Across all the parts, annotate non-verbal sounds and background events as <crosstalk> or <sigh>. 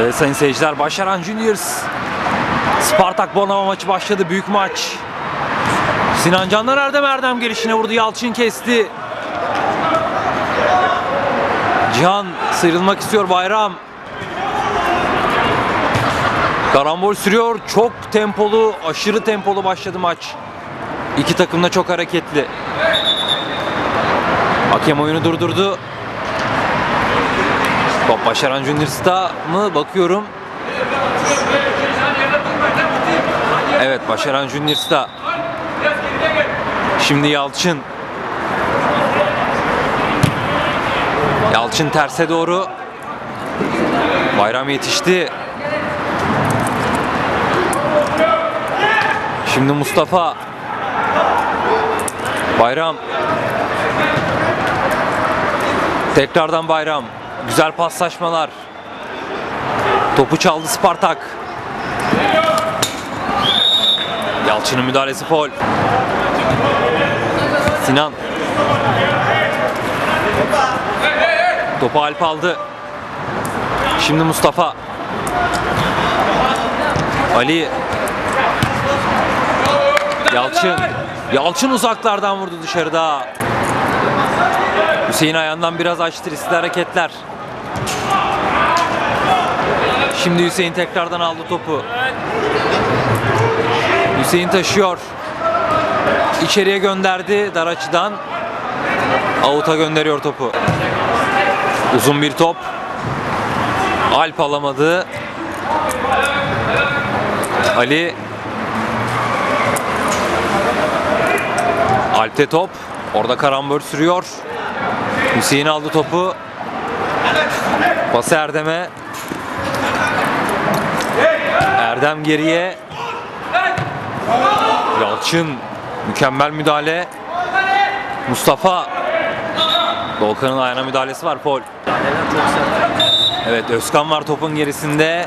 Evet sayın seyirciler Başaran Juniors Spartak Bornova maçı başladı. Büyük maç. Sinan Canlar Erdem Erdem gelişine vurdu. Yalçın kesti. Cihan sıyrılmak istiyor Bayram. Karambol sürüyor. Çok tempolu, aşırı tempolu başladı maç. İki takım da çok hareketli. Hakem oyunu durdurdu. Top Başaran Juniors'ta mı bakıyorum. Evet Başaran Juniors'ta. Şimdi Yalçın. Yalçın terse doğru. Bayram yetişti. Şimdi Mustafa. Bayram. Tekrardan Bayram. Güzel paslaşmalar. Topu çaldı Spartak. Yalçın'ın müdahalesi foul. Sinan. Topu Alp aldı. Şimdi Mustafa. Ali. Yalçın. Yalçın uzaklardan vurdu dışarıda. Hüseyin ayağından biraz açtı riskli hareketler. Şimdi Hüseyin tekrardan aldı topu. Hüseyin taşıyor. İçeriye gönderdi dar açıdan. Avuta gönderiyor topu. Uzun bir top. Alp alamadı. Ali. Alp'te top. Orada karambol sürüyor. Hüseyin aldı topu. Pası Erdem'e. Erdem geriye. Yalçın mükemmel müdahale. Mustafa Volkan'ın ayağına müdahalesi var Pol. Evet Özkan var topun gerisinde.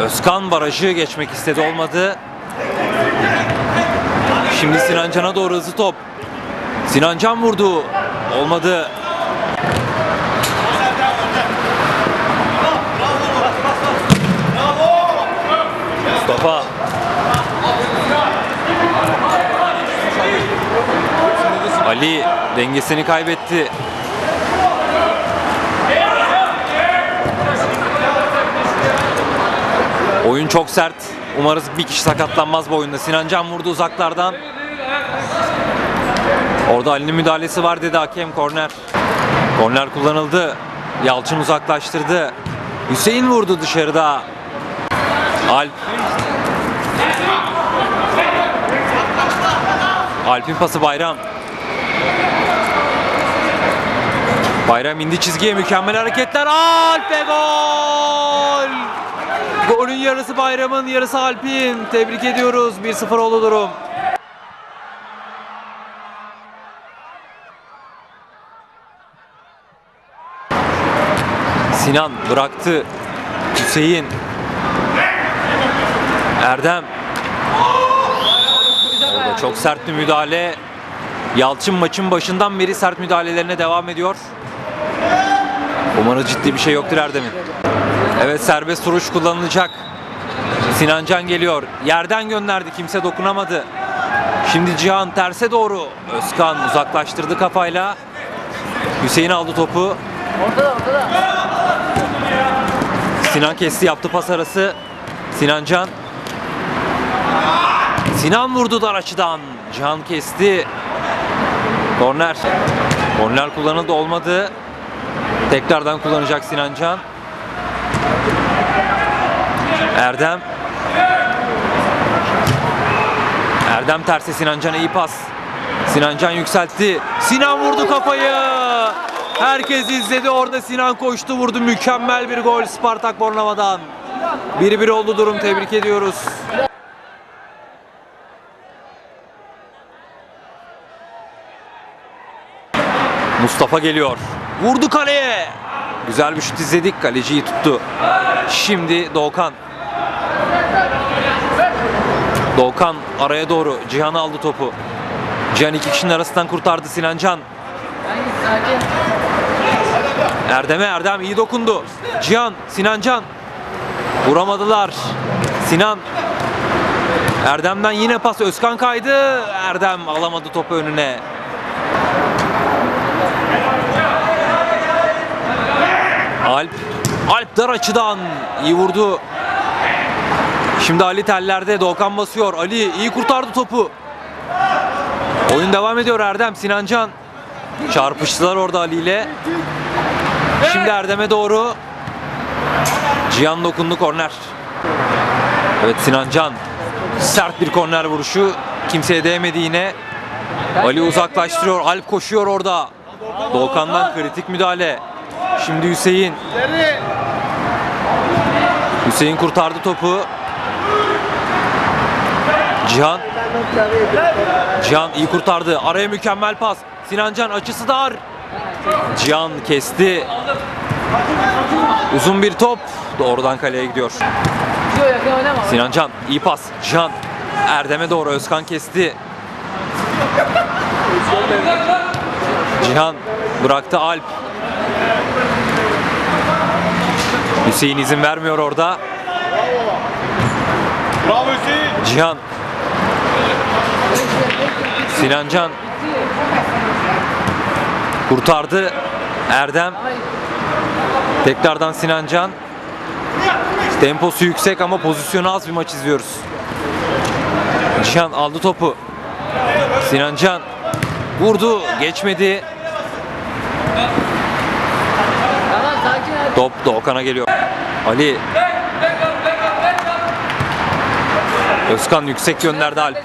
Özkan barajı geçmek istedi olmadı. Şimdi Sinan Can'a doğru hızlı top. Sinan Can vurdu. Olmadı. Mustafa. Ali dengesini kaybetti. Oyun çok sert. Umarız bir kişi sakatlanmaz bu oyunda. Sinan Can vurdu uzaklardan. Orada Ali'nin müdahalesi var dedi hakem korner. Korner kullanıldı. Yalçın uzaklaştırdı. Hüseyin vurdu dışarıda. Alp. Alp'in pası Bayram. Bayram indi çizgiye mükemmel hareketler. Alp ve gol! Golün yarısı Bayram'ın, yarısı Alp'in. Tebrik ediyoruz. 1-0 oldu durum. Sinan bıraktı. Hüseyin. Erdem. Orada çok sert bir müdahale. Yalçın maçın başından beri sert müdahalelerine devam ediyor. Umarız ciddi bir şey yoktur Erdem'in. Evet serbest vuruş kullanılacak. Sinan Can geliyor. Yerden gönderdi kimse dokunamadı. Şimdi Cihan terse doğru. Özkan uzaklaştırdı kafayla. Hüseyin aldı topu. Sinan kesti yaptı pas arası. Sinan Can. Sinan vurdu dar açıdan. Can kesti. Korner. Korner kullanıldı olmadı. Tekrardan kullanacak Sinan Can. Erdem. Erdem terse Sinan Can'a iyi pas. Sinan Can yükseltti. Sinan vurdu kafayı. Herkes izledi orada Sinan koştu vurdu. Mükemmel bir gol Spartak Bornova'dan. 1-1 oldu durum tebrik ediyoruz. Mustafa geliyor. Vurdu kaleye. Güzel bir şut izledik. Kaleciyi tuttu. Şimdi Doğukan. Doğukan araya doğru. Cihan aldı topu. Cihan iki kişinin arasından kurtardı Sinan Can. Erdem'e Erdem iyi dokundu. Cihan, Sinan Can. Vuramadılar. Sinan. Erdem'den yine pas. Özkan kaydı. Erdem alamadı topu önüne. Alp. Alp dar açıdan iyi vurdu. Şimdi Ali tellerde Doğukan basıyor. Ali iyi kurtardı topu. Oyun devam ediyor Erdem. Sinancan. Çarpıştılar orada Ali ile. Şimdi Erdem'e doğru. Cihan dokundu korner. Evet Sinancan. Sert bir korner vuruşu. Kimseye değmedi yine. Ali uzaklaştırıyor. Alp koşuyor orada. Doğukan'dan kritik müdahale. Şimdi Hüseyin. Hüseyin kurtardı topu. Cihan. Cihan iyi kurtardı. Araya mükemmel pas. Sinancan açısı dar. Cihan kesti. Uzun bir top. Doğrudan kaleye gidiyor. Oynama. Sinancan iyi pas. Cihan. Erdem'e doğru Özkan kesti. Cihan bıraktı Alp. Hüseyin izin vermiyor orada. Bravo Hüseyin. Cihan. Sinancan. Kurtardı. Erdem. Tekrardan Sinancan. Temposu yüksek ama pozisyonu az bir maç izliyoruz. Cihan aldı topu. Sinancan vurdu, geçmedi. Top Doğukan'a geliyor. Ali. Özkan yüksek gönderdi Alp.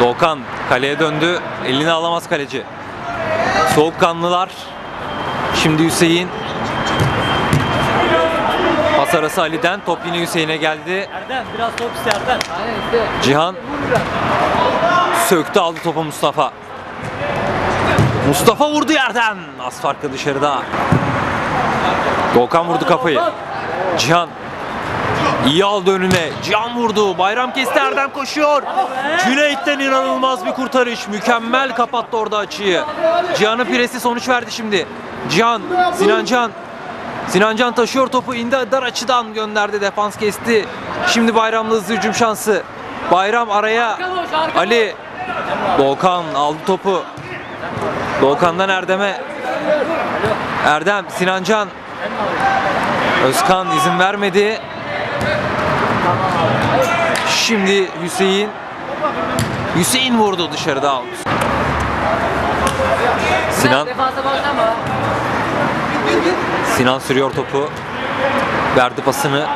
Doğukan kaleye döndü. Elini alamaz kaleci. Soğukkanlılar. Şimdi Hüseyin. Pas arası Ali'den. Top yine Hüseyin'e geldi. Erdem biraz top iste Erdem. Cihan söktü aldı topu Mustafa. Mustafa vurdu yerden. Az farklı dışarıda. Doğukan vurdu kafayı. Cihan iyi aldı önüne. Cihan vurdu. Bayram kesti Erdem koşuyor. Cüneyt'ten inanılmaz bir kurtarış. Mükemmel kapattı orada açıyı. Cihan'ın presi sonuç verdi şimdi. Cihan, Sinan Can. Sinan Can taşıyor topu indi dar açıdan gönderdi defans kesti. Şimdi Bayram'la hızlı hücum şansı. Bayram araya. Ali. Doğukan aldı topu. Doğukan'dan Erdem'e. Erdem, Sinancan. Özkan izin vermedi. Şimdi Hüseyin. Hüseyin vurdu dışarıda out. Sinan. Sinan sürüyor topu. Verdi pasını.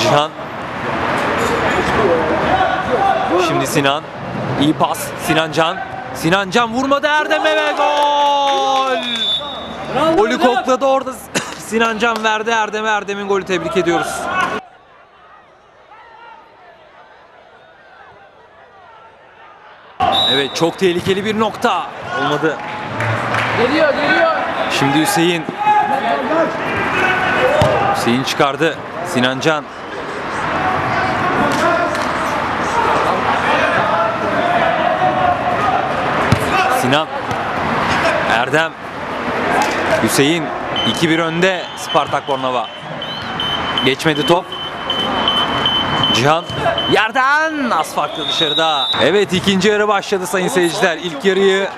Cihan. Şimdi Sinan. İyi pas. Sinan Can. Sinan Can vurmadı Erdem'e ve gol! Golü kokladı orada. <laughs> Sinan Can verdi Erdem'e. Erdem'in golü tebrik ediyoruz. Evet çok tehlikeli bir nokta. Olmadı. Geliyor geliyor. Şimdi Hüseyin. Hüseyin çıkardı. Sinan Can. Sinan. Erdem. Hüseyin. 2-1 önde Spartak Bornova. Geçmedi top. Cihan yerden az farklı dışarıda. Evet ikinci yarı başladı sayın seyirciler. İlk yarıyı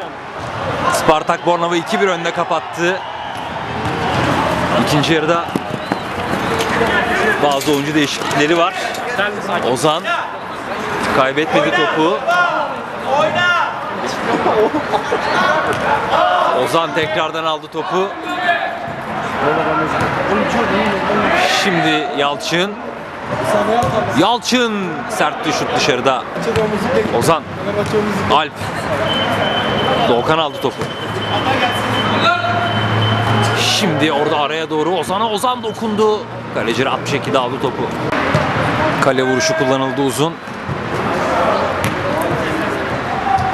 Spartak Bornova 2-1 önde kapattı. İkinci yarıda bazı oyuncu değişiklikleri var. Ozan kaybetmedi topu. Ozan tekrardan aldı topu. Şimdi Yalçın. Yalçın sert bir şut dışarıda. Ozan. Alp. Doğukan aldı topu. Şimdi orada araya doğru Ozan'a Ozan dokundu. Kaleci rahat bir şekilde aldı topu. Kale vuruşu kullanıldı uzun.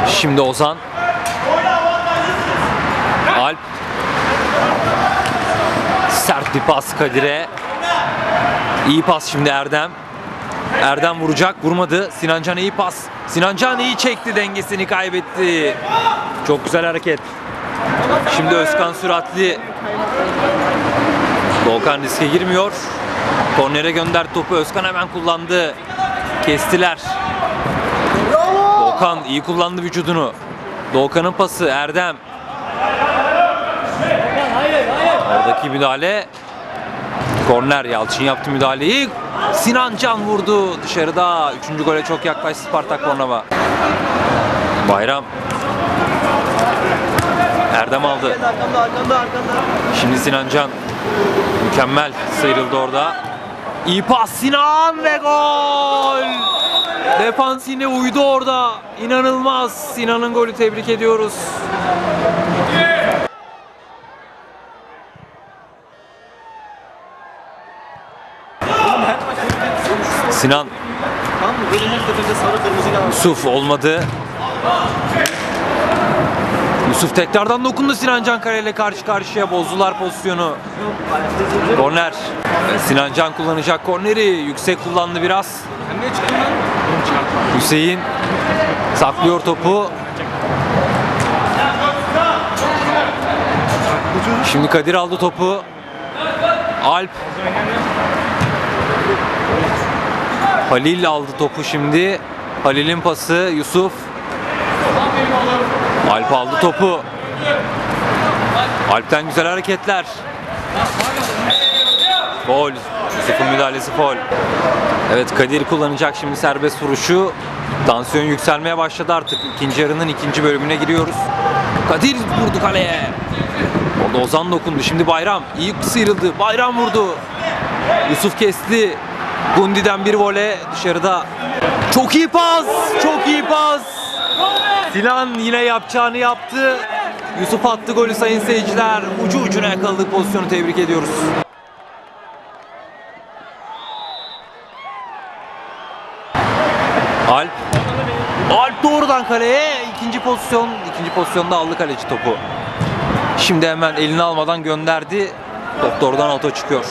Şimdi Ozan. Alp. Sert bir pas Kadir'e. İyi pas şimdi Erdem. Erdem vuracak, vurmadı. Sinancan iyi pas. Sinancan iyi çekti, dengesini kaybetti. Çok güzel hareket. Şimdi Özkan süratli. Volkan riske girmiyor. Kornere gönder topu. Özkan hemen kullandı. Kestiler. Doğukan iyi kullandı vücudunu. Doğukan'ın pası Erdem. Oradaki müdahale. Korner Yalçın yaptı müdahaleyi. Sinan Can vurdu dışarıda. Üçüncü gole çok yaklaştı Spartak Bornova. Bayram. Erdem aldı. Şimdi Sinan Can. Mükemmel sıyrıldı orada. İyi pas Sinan ve gol! Defans yine uydu orada. İnanılmaz. Sinan'ın golü tebrik ediyoruz. İle Yusuf olmadı. Yusuf tekrardan dokundu Sinan Can Kaya ile karşı karşıya bozdular pozisyonu. Korner. Sinan Can kullanacak korneri. Yüksek kullandı biraz. Hüseyin saklıyor topu. Şimdi Kadir aldı topu. Alp. Halil aldı topu şimdi. Halil'in pası Yusuf. Alp aldı topu. Alp'ten güzel hareketler. Gol. Yusuf'un müdahalesi gol. Evet Kadir kullanacak şimdi serbest vuruşu. Tansiyon yükselmeye başladı artık. İkinci yarının ikinci bölümüne giriyoruz. Kadir vurdu kaleye. Orada Ozan dokundu. Şimdi Bayram iyi sıyrıldı. Bayram vurdu. Yusuf kesti. Gundi'den bir vole dışarıda. Çok iyi pas. Çok iyi pas. Sinan yine yapacağını yaptı. Yusuf attı golü sayın seyirciler. Ucu ucuna yakaladık pozisyonu tebrik ediyoruz. Alp. Alp doğrudan kaleye. ikinci pozisyon. ikinci pozisyonda aldı kaleci topu. Şimdi hemen elini almadan gönderdi. Top doğrudan auto çıkıyor.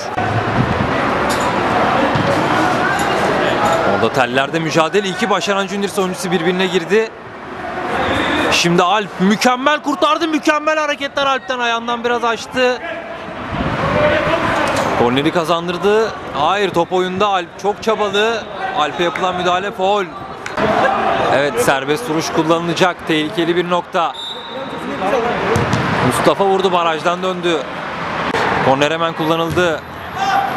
Orada tellerde mücadele. iki başaran Juniors oyuncusu birbirine girdi. Şimdi Alp mükemmel kurtardı. Mükemmel hareketler Alp'ten ayağından biraz açtı. Korneri kazandırdı. Hayır top oyunda Alp çok çabalı. Alp'e yapılan müdahale foul. Evet serbest vuruş kullanılacak. Tehlikeli bir nokta. Mustafa vurdu barajdan döndü. Korner hemen kullanıldı.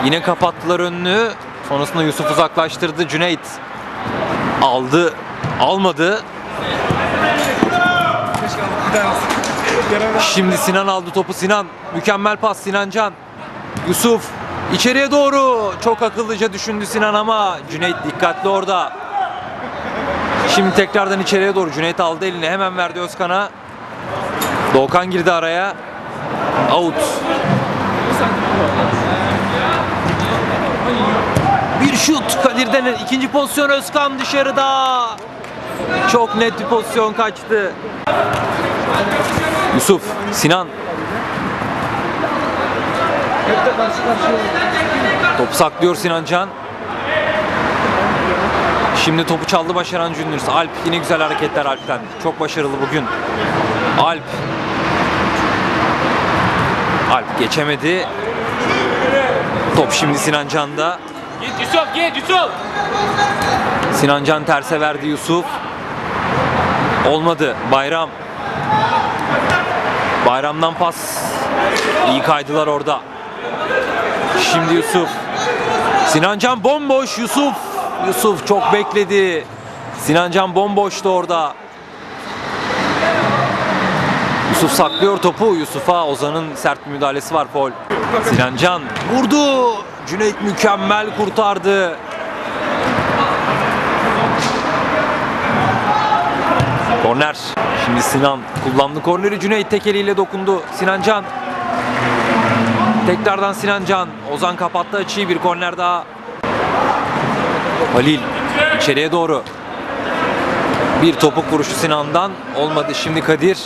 Yine kapattılar önünü. Sonrasında Yusuf uzaklaştırdı. Cüneyt aldı. Almadı. Şimdi Sinan aldı topu Sinan. Mükemmel pas Sinan Can. Yusuf içeriye doğru. Çok akıllıca düşündü Sinan ama Cüneyt dikkatli orada. Şimdi tekrardan içeriye doğru Cüneyt aldı eline hemen verdi Özkan'a. Doğukan girdi araya. Out. Bir şut Kadir'den ikinci pozisyon Özkan dışarıda. Çok net bir pozisyon kaçtı. Yusuf, Sinan. Topu saklıyor Sinan Can. Şimdi topu çaldı başaran Juniors. Alp yine güzel hareketler Alp'ten. Çok başarılı bugün. Alp. Alp geçemedi. Top şimdi Sinan Can'da. Git Yusuf git Yusuf. Sinan Can terse verdi Yusuf. Olmadı. Bayram. Bayramdan pas. İyi kaydılar orada. Şimdi Yusuf. Sinan Can bomboş. Yusuf. Yusuf çok bekledi. Sinan Can bomboştu orada. Yusuf saklıyor topu. Yusuf'a Ozan'ın sert bir müdahalesi var. Pol. Sinan Can vurdu. Cüneyt mükemmel kurtardı. Korner. Şimdi Sinan kullandı korneri. Cüneyt tek eliyle dokundu. Sinan Can. Tekrardan Sinan Can. Ozan kapattı açıyı. Bir korner daha. Halil içeriye doğru. Bir topuk vuruşu Sinan'dan. Olmadı. Şimdi Kadir.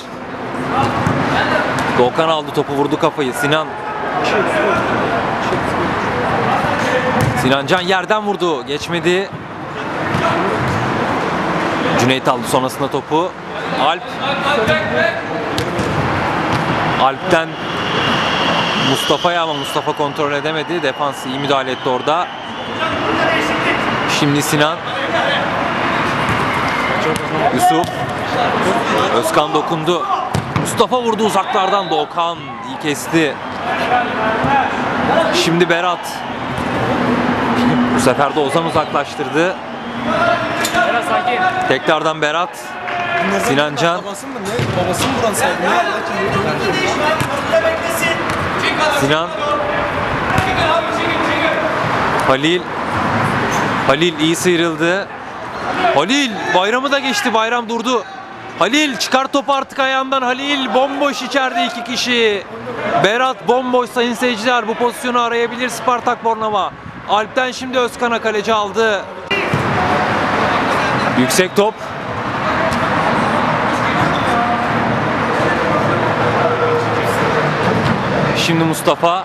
Doğukan aldı topu vurdu kafayı. Sinan. Sinan Can yerden vurdu. Geçmedi. Cüneyt aldı sonrasında topu. Alp. Alp'ten Mustafa'ya ama Mustafa kontrol edemedi. Defans iyi müdahale etti orada. Şimdi Sinan. Yusuf. Özkan dokundu. Mustafa vurdu uzaklardan Doğukan iyi kesti. Şimdi Berat. Sefer de Ozan uzaklaştırdı. Biraz sakin. Tekrardan Berat. Sinancan. Babası mı ne? Babası mı buran sahibi? Sinan. Halil. Halil iyi sıyrıldı. Halil bayramı da geçti. Bayram durdu. Halil çıkar topu artık ayağından. Halil bomboş içeride iki kişi. Berat bomboş sayın seyirciler. Bu pozisyonu arayabilir Spartak Bornova. Alp'ten şimdi Özkan'a kaleci aldı. Yüksek top. Şimdi Mustafa.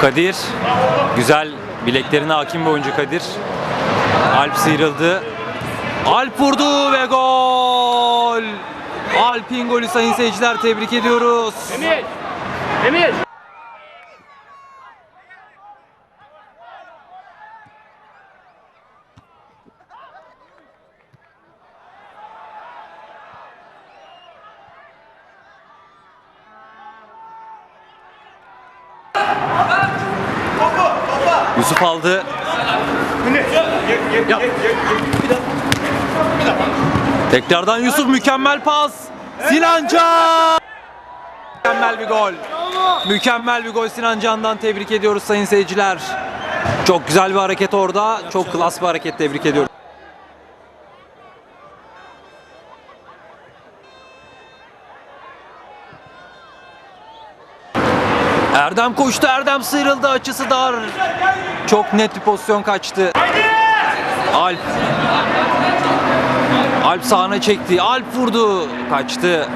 Kadir. Güzel bileklerine hakim bir oyuncu Kadir. Alp sıyrıldı. Alp vurdu ve gol. Alp'in golü sayın seyirciler tebrik ediyoruz. Emir. Emir. Yusuf aldı. Tekrardan Yusuf mükemmel pas. Sinancan. Mükemmel bir gol. Mükemmel bir gol Sinan Can'dan tebrik ediyoruz sayın seyirciler. Çok güzel bir hareket orada. Çok klas bir hareket tebrik ediyoruz. Erdem koştu. Erdem sıyrıldı. Açısı dar. Çok net bir pozisyon kaçtı. Alp. Alp sağına çekti. Alp vurdu. Kaçtı.